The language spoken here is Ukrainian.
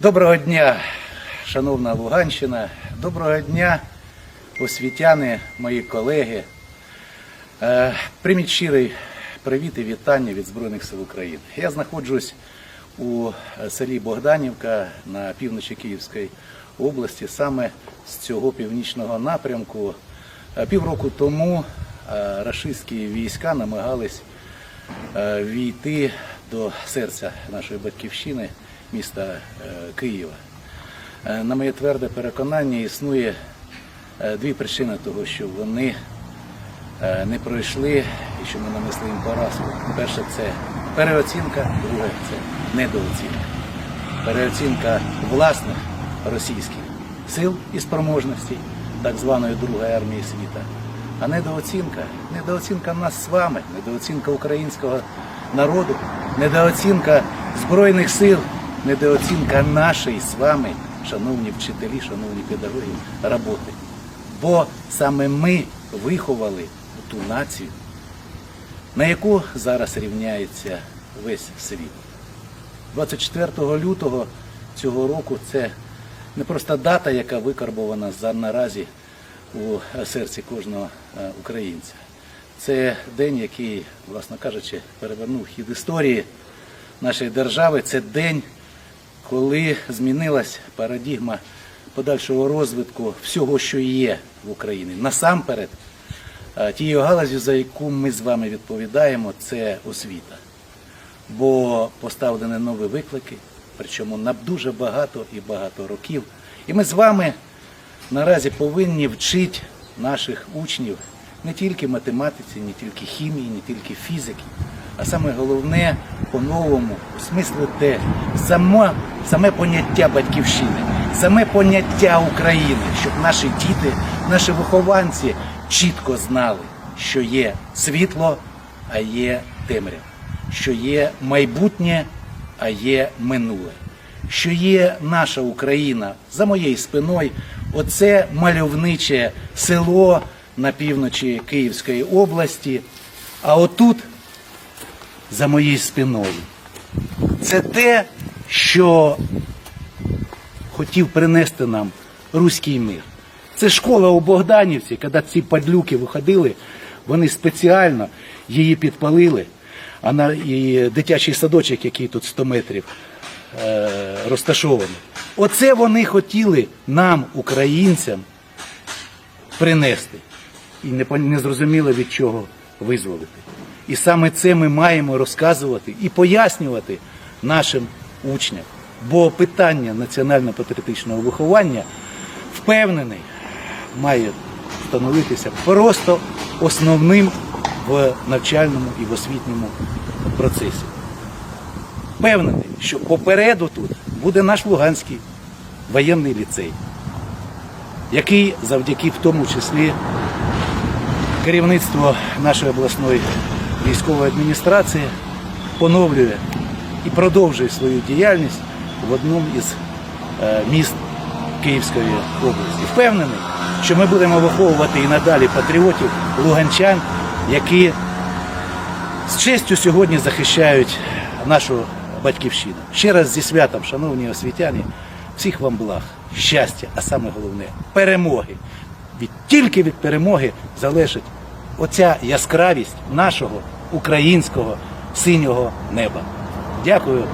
Доброго дня, шановна Луганщина. Доброго дня, освітяни, мої колеги. Е, Прийміть щирий привіт і вітання від Збройних сил України. Я знаходжусь у селі Богданівка на півночі Київської області, саме з цього північного напрямку. Е, Півроку тому е, рашистські війська намагались війти до серця нашої батьківщини, міста е, Києва. Е, На моє тверде переконання існує е, дві причини того, що вони не пройшли і що ми нанесли їм поразку. Перше це переоцінка, друге це недооцінка. Переоцінка власних російських сил і спроможностей так званої Другої армії світа. А недооцінка, недооцінка нас з вами, недооцінка українського народу, недооцінка Збройних сил, недооцінка нашої з вами, шановні вчителі, шановні педагоги, роботи. Бо саме ми виховали ту націю, на яку зараз рівняється весь світ. 24 лютого цього року це не просто дата, яка викарбована за наразі у серці кожного е, українця. Це день, який, власно кажучи, перевернув хід історії нашої держави. Це день, коли змінилась парадігма подальшого розвитку всього, що є в Україні. Насамперед, е, тією галузю, за яку ми з вами відповідаємо, це освіта бо поставлені нові виклики, причому на дуже багато і багато років. І ми з вами наразі повинні вчити наших учнів не тільки математиці, не тільки хімії, не тільки фізики, а саме головне по-новому осмислити саме, саме поняття батьківщини, саме поняття України, щоб наші діти, наші вихованці чітко знали, що є світло, а є темрява що є майбутнє, а є минуле, що є наша Україна за моєю спиною. Оце мальовниче село на півночі Київської області. А отут, за моєю спиною, це те, що хотів принести нам руський мир. Це школа у Богданівці, коли ці падлюки виходили, вони спеціально її підпалили, а на і дитячий садочок, який тут 100 метрів е, розташований. Оце вони хотіли нам, українцям, принести. І не, не зрозуміло від чого визволити. І саме це ми маємо розказувати і пояснювати нашим учням. Бо питання національно-патріотичного виховання, впевнений, має становитися просто основним в навчальному і в освітньому процесі. Впевнений, що попереду тут буде наш Луганський воєнний ліцей, який завдяки в тому числі керівництво нашої обласної військової адміністрації поновлює і продовжує свою діяльність в одному із е, міст Київської області. Впевнений, що ми будемо виховувати і надалі патріотів, луганчан, які з честю сьогодні захищають нашу батьківщину. Ще раз зі святом, шановні освітяни, всіх вам благ, щастя, а саме головне перемоги. Від, тільки від перемоги залежить оця яскравість нашого українського синього неба. Дякую